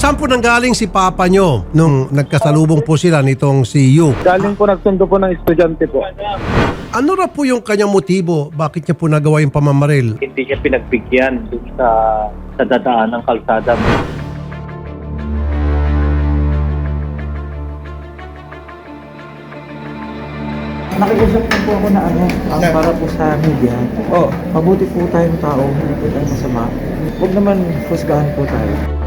Saan po nanggaling si Papa nyo nung nagkasalubong po sila nitong si Yu? Galing po nagsundo po ng estudyante po. Ano na po yung kanyang motibo? Bakit niya po nagawa yung pamamaril? Hindi niya pinagbigyan dun sa, sa dadaan ng kalsada. Nakiusap na po ako na ano, ang para po sa media. Oh, mabuti po tayong tao, hindi po tayo masama. Huwag naman husgahan po tayo.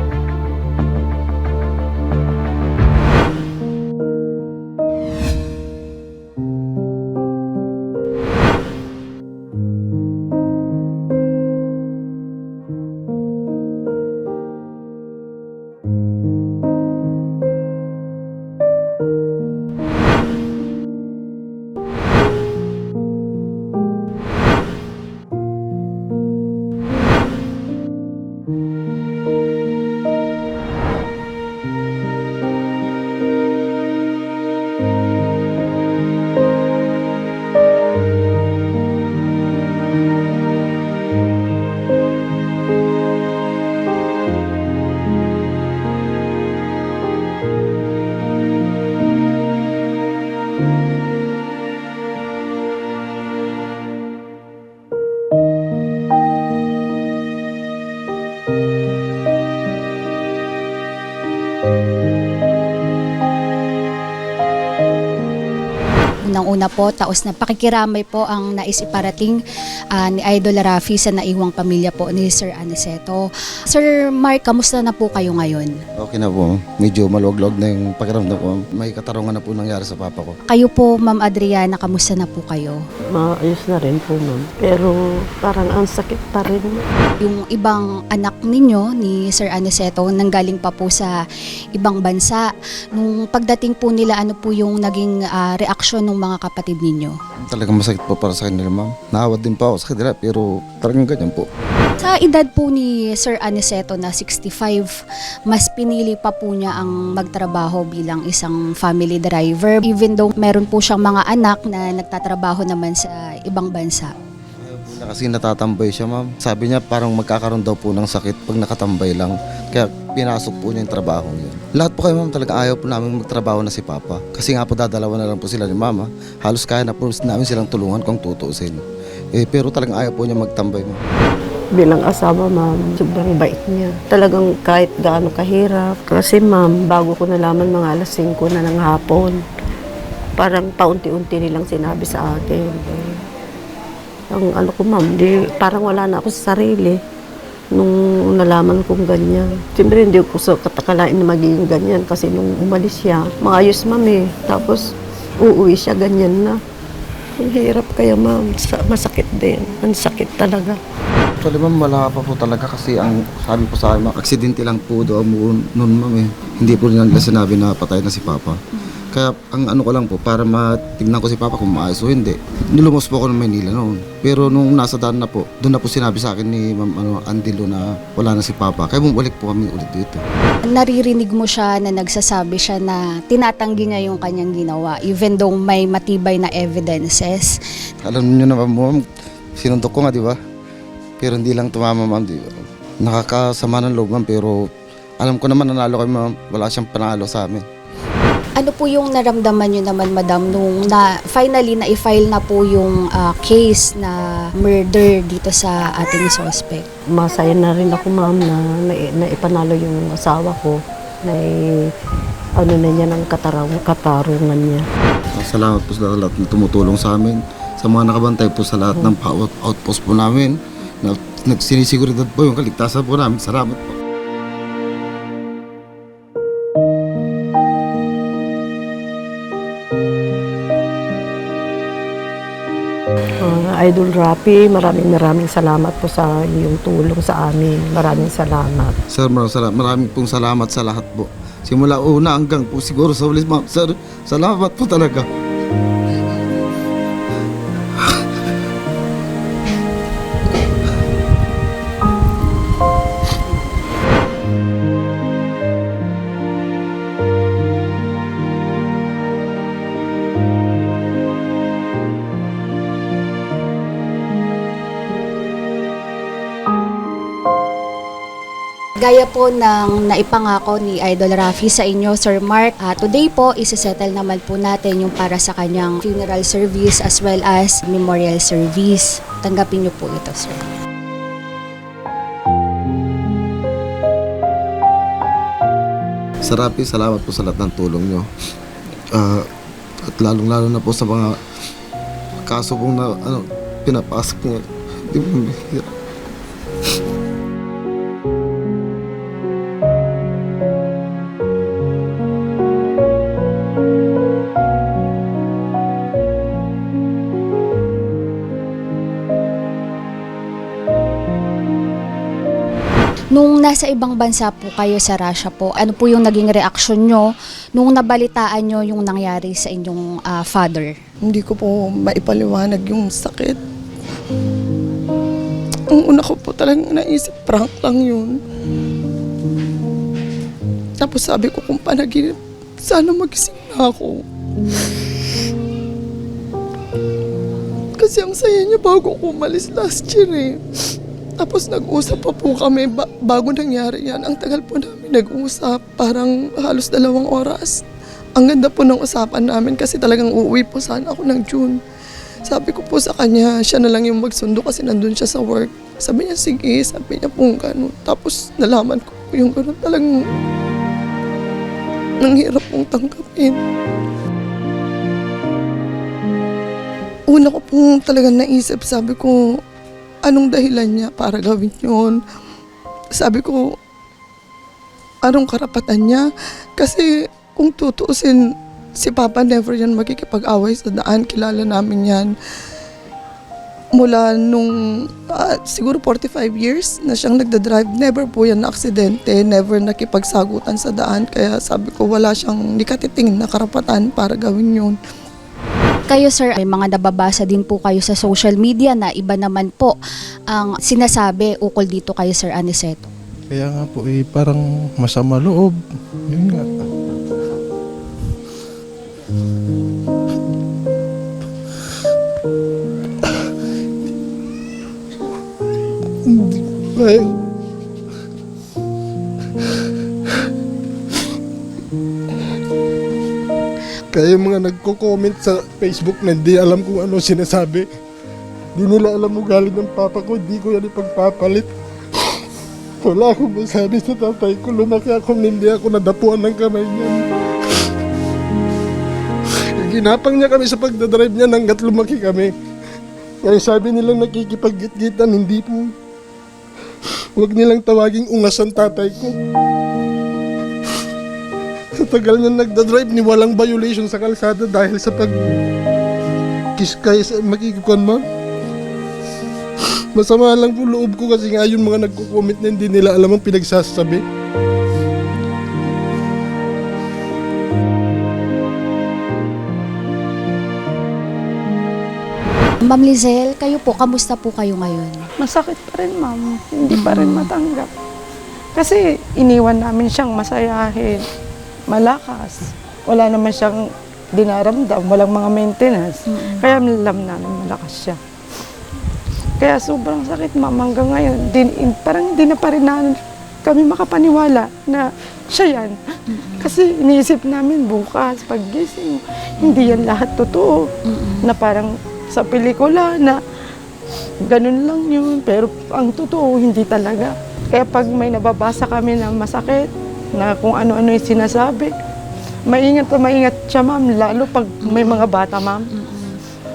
Unang-una po, taos na pakikiramay po ang nais iparating ah, ni Idol Rafi sa naiwang pamilya po ni Sir Aniceto. Sir Mark, kamusta na po kayo ngayon? Okay na po. Medyo maluwag-luwag na yung pakiramdam ko. May katarungan na po nangyari sa papa ko. Kayo po, Ma'am Adriana, kamusta na po kayo? maayos na rin po ma'am. Pero parang ang sakit pa rin. Yung ibang anak ninyo ni Sir Aniceto nanggaling pa po sa ibang bansa. Nung pagdating po nila, ano po yung naging ah, reaksyon ng mga kapatid ninyo? Talagang masakit po para sa kanila, ma'am. Nahawad din pa ako sa kanila, pero talagang ganyan po. Sa edad po ni Sir Aniceto na 65, mas pinili pa po niya ang magtrabaho bilang isang family driver even though meron po siyang mga anak na nagtatrabaho naman sa ibang bansa. Kasi natatambay siya, ma'am. Sabi niya parang magkakaroon daw po ng sakit pag nakatambay lang. Kaya pinasok po niya yung trabaho niya. Lahat po kayo, ma'am, talaga ayaw po namin magtrabaho na si Papa. Kasi nga po dadalawa na lang po sila ni Mama. Halos kaya na po namin silang tulungan kung tutuusin. Eh, pero talagang ayaw po niya magtambay, ma'am. Bilang asawa ma'am, sobrang bait niya. Talagang kahit gaano kahirap. Kasi ma'am, bago ko nalaman mga alas 5 na ng hapon, parang paunti-unti nilang sinabi sa akin. Ang ano ko ma'am, di, parang wala na ako sa sarili nalaman kong ganyan. Siyempre hindi ko sa katakalain na magiging ganyan kasi nung umalis siya, maayos ma'am eh. Tapos uuwi siya ganyan na. Ang hirap kaya ma'am, Sa- masakit din. Ang sakit talaga. Actually, ma'am, wala pa po talaga kasi ang sabi po sa akin, aksidente lang po doon noon, ma'am eh. Hindi po nila sinabi na patay na si Papa. Kaya ang ano ko lang po, para matignan ko si Papa kung maayos o hindi. Nilumos po ako ng Maynila noon. Pero nung nasa daan na po, doon na po sinabi sa akin ni Ma'am ano, Andilo na wala na si Papa. Kaya bumalik po kami ulit dito. Naririnig mo siya na nagsasabi siya na tinatanggi niya yung kanyang ginawa even though may matibay na evidences. Alam niyo naman, ma'am, sinuntok ko nga, di ba? Pero hindi lang tumama, ma'am, di ba? Nakakasama ng loob, ma'am, pero alam ko naman nanalo kami, ma'am. Wala siyang panalo sa amin. Ano po yung naramdaman niyo naman, madam, nung na, finally na i-file na po yung ah, case na murder dito sa ating suspect? Masaya na rin ako ma'am na, na, na ipanalo yung asawa ko na ano na niya ng katarang, katarungan niya. Salamat po sa lahat na tumutulong sa amin. Sa mga nakabantay po sa lahat ng outpost po namin. Na, nagsinisiguridad po yung kaligtasan po namin. Salamat po. Idol Rapi, maraming maraming salamat po sa iyong tulong sa amin. Maraming salamat. Sir, maraming, salamat, maraming pong salamat sa lahat po. Simula una hanggang po siguro sa ulis, ma'am. Sir, salamat po talaga. Gaya po ng naipangako ni Idol Rafi sa inyo, Sir Mark, ah, today po, isisettle naman po natin yung para sa kanyang funeral service as well as memorial service. Tanggapin niyo po ito, sir. Sa Rapi, salamat po sa lahat ng tulong nyo. Ah, at lalong-lalo na po sa mga kaso pong na, ano, pinapasok nyo. Di mo Nung nasa ibang bansa po kayo sa Russia po, ano po yung naging reaksyon nyo nung nabalitaan nyo yung nangyari sa inyong ah, father? Hindi ko po maipaliwanag yung sakit. Ang una ko po talagang naisip, prank lang yun. Tapos sabi ko kung panaginip, sana magising na ako. Kasi ang saya niya bago ko umalis last year eh. Tapos nag-usap pa po kami ba- bago nangyari yan. Ang tagal po namin nag-usap, parang halos dalawang oras. Ang ganda po ng usapan namin kasi talagang uuwi po sana ako ng June. Sabi ko po sa kanya, siya na lang yung magsundo kasi nandun siya sa work. Sabi niya, sige, sabi niya po gano'n. Tapos nalaman ko po yung gano'n talagang nang hirap pong tanggapin. Una ko pong talagang naisip, sabi ko, anong dahilan niya para gawin yun? Sabi ko, anong karapatan niya? Kasi kung tutuusin, si Papa never yan makikipag-away sa daan. Kilala namin yan. Mula nung ah, siguro 45 years na siyang nagda-drive, never po yan na aksidente, never nakipagsagutan sa daan. Kaya sabi ko wala siyang di katiting na karapatan para gawin yun. Kayo sir, may mga nababasa din po kayo sa social media na iba naman po ang sinasabi ukol dito kay Sir Aniceto. Kaya nga po eh, parang masama loob. Yun nga. Nagko-comment sa Facebook na hindi alam kung ano sinasabi. Di nila alam mo galing ng papa ko, di ko yan ipagpapalit. Wala akong masabi sa tatay ko. Lumaki ako hindi ako nadapuan ng kamay niya. Ginapang niya kami sa pagdadrive niya hanggat lumaki kami. Kaya sabi nilang nakikipag-git-gitan, hindi po. Huwag nilang tawaging ungas ang tatay ko. Tagal niya nagdadrive ni walang violation sa kalsada dahil sa pag kiss kay sa makikikuan mo. Masama lang po loob ko kasi nga yung mga nagko-comment na hindi nila alam ang pinagsasabi. Ma'am Lizelle, kayo po, kamusta po kayo ngayon? Masakit pa rin, ma'am. Hindi pa rin matanggap. Kasi iniwan namin siyang masayahin, malakas. Wala naman siyang dinaramdam, walang mga maintenance. Kaya alam namin malakas siya. Kaya sobrang sakit, ma'am, hanggang ngayon. Din, in- parang hindi na pa rin na kami makapaniwala na siya yan. Kasi iniisip namin bukas, paggising, hindi yan lahat totoo. Na parang sa pelikula na ganun lang yun. Pero ang totoo, hindi talaga. Kaya pag may nababasa kami na masakit, na kung ano-ano yung sinasabi, maingat pa maingat siya, ma'am. Lalo pag may mga bata, ma'am.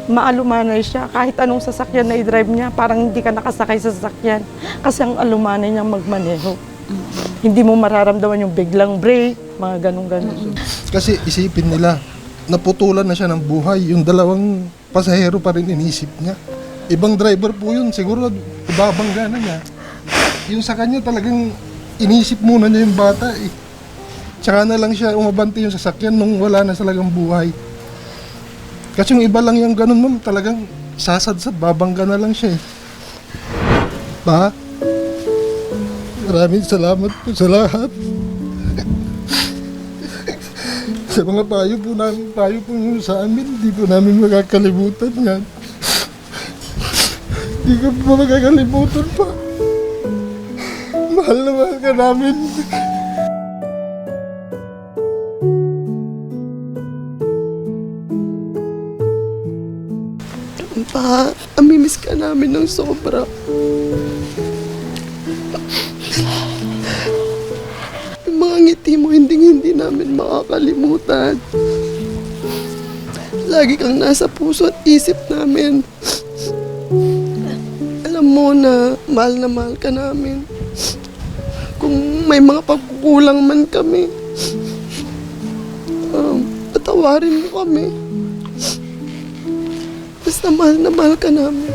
Maalumanay siya. Kahit anong sasakyan na i-drive niya, parang hindi ka nakasakay sa sasakyan. Kasi ang alumanay niya magmaneho. Hindi mo mararamdaman yung biglang break, mga ganun-ganun. Kasi isipin nila, naputulan na siya ng buhay. Yung dalawang pasahero pa rin inisip niya. Ibang driver po yun, siguro ibabangga na niya. Yung sa kanya talagang inisip muna niya yung bata eh. Tsaka na lang siya umabante yung sasakyan nung wala na talagang buhay. Kasi yung iba lang yung ganun ma'am, talagang sasadsad, babangga na lang siya eh. Pa, maraming salamat po sa lahat. sa mga payo po namin, payo po sa amin, hindi po namin makakalimutan yan. Hindi ko po makakalimutan pa. Mahal na mahal ka namin. Pa, amimiss ka namin ng sobra. Yung mga ngiti mo, hindi hindi namin makakalimutan. Lagi kang nasa puso at isip namin. Alam mo na mahal na mahal ka namin. May mga pagkukulang man kami, um, patawarin mo kami. Basta mahal na mahal ka namin.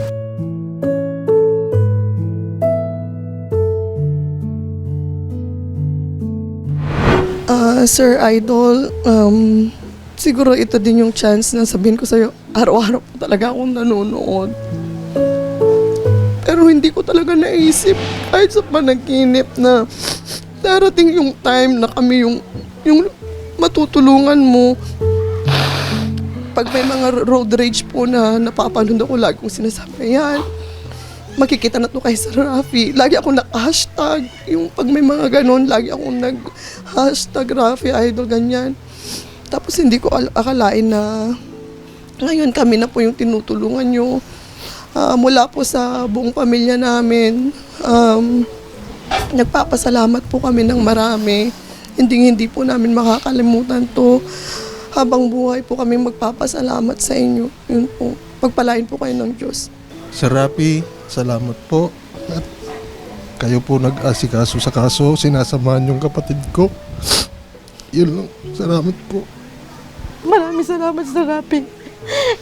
Ah, Sir Idol, um, siguro ito din yung chance na sabihin ko sa'yo, araw-araw po talaga akong nanonood. Pero hindi ko talaga naisip kahit sa panaginip na darating yung time na kami yung, yung matutulungan mo pag may mga road rage po na napapanood ako, lagi kong sinasabi, yan, makikita na to kay Sir Rafi. Lagi akong nag-hashtag. Yung pag may mga ganon, lagi akong nag-hashtag Rafi Idol, ganyan. Tapos hindi ko al- akalain na ngayon kami na po yung tinutulungan nyo. Ah, mula po sa buong pamilya namin. Um, nagpapasalamat po kami ng marami. Hindi hindi po namin makakalimutan to. Habang buhay po kami magpapasalamat sa inyo. Yun po. Pagpalain po kayo ng Diyos. Sir Rapi, salamat po. At kayo po nag-asikaso sa kaso, sinasamahan yung kapatid ko. Yun lang. Salamat po. Maraming salamat sa Rapi.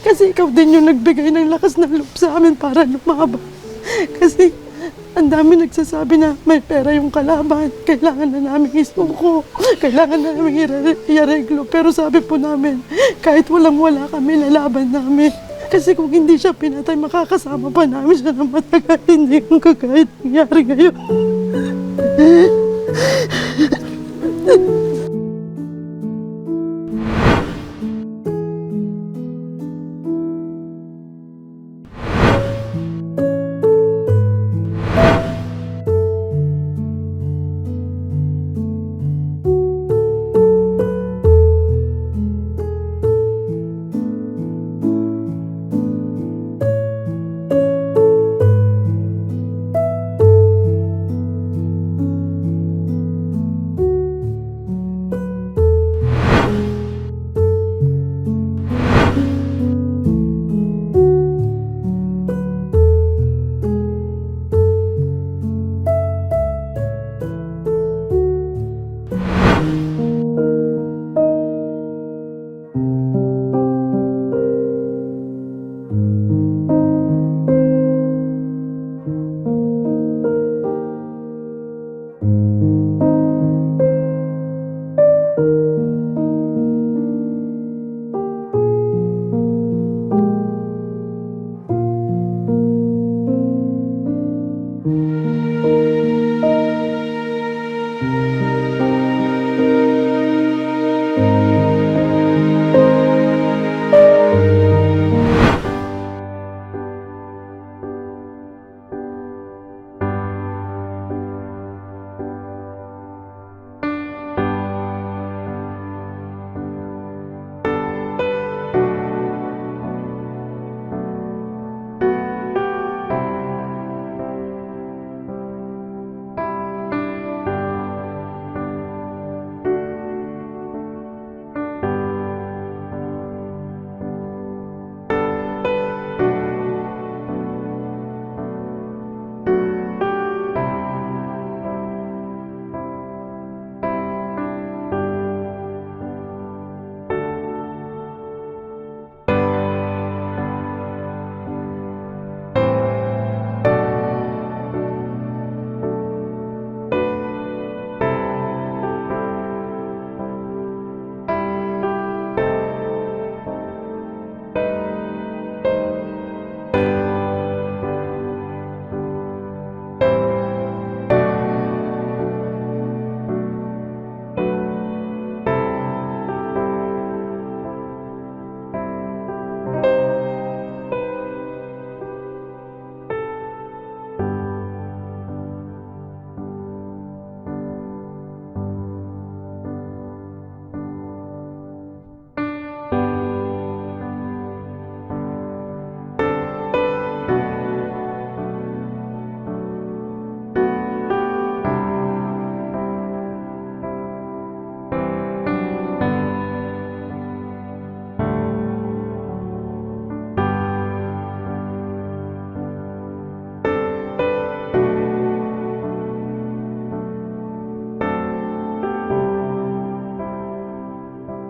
Kasi ikaw din yung nagbigay ng lakas ng loob sa amin para lumaban. Kasi ang dami nagsasabi na may pera yung kalaban. Kailangan na namin isuko. Kailangan na namin iareglo. Pero sabi po namin, kahit walang wala kami, lalaban namin. Kasi kung hindi siya pinatay, makakasama pa namin siya ng matagal. Hindi yung kagaya nangyari ngayon.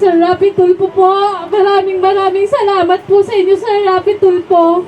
Sir Rapi Tulpo po, maraming maraming salamat po sa inyo, Sir Rapi Tulpo.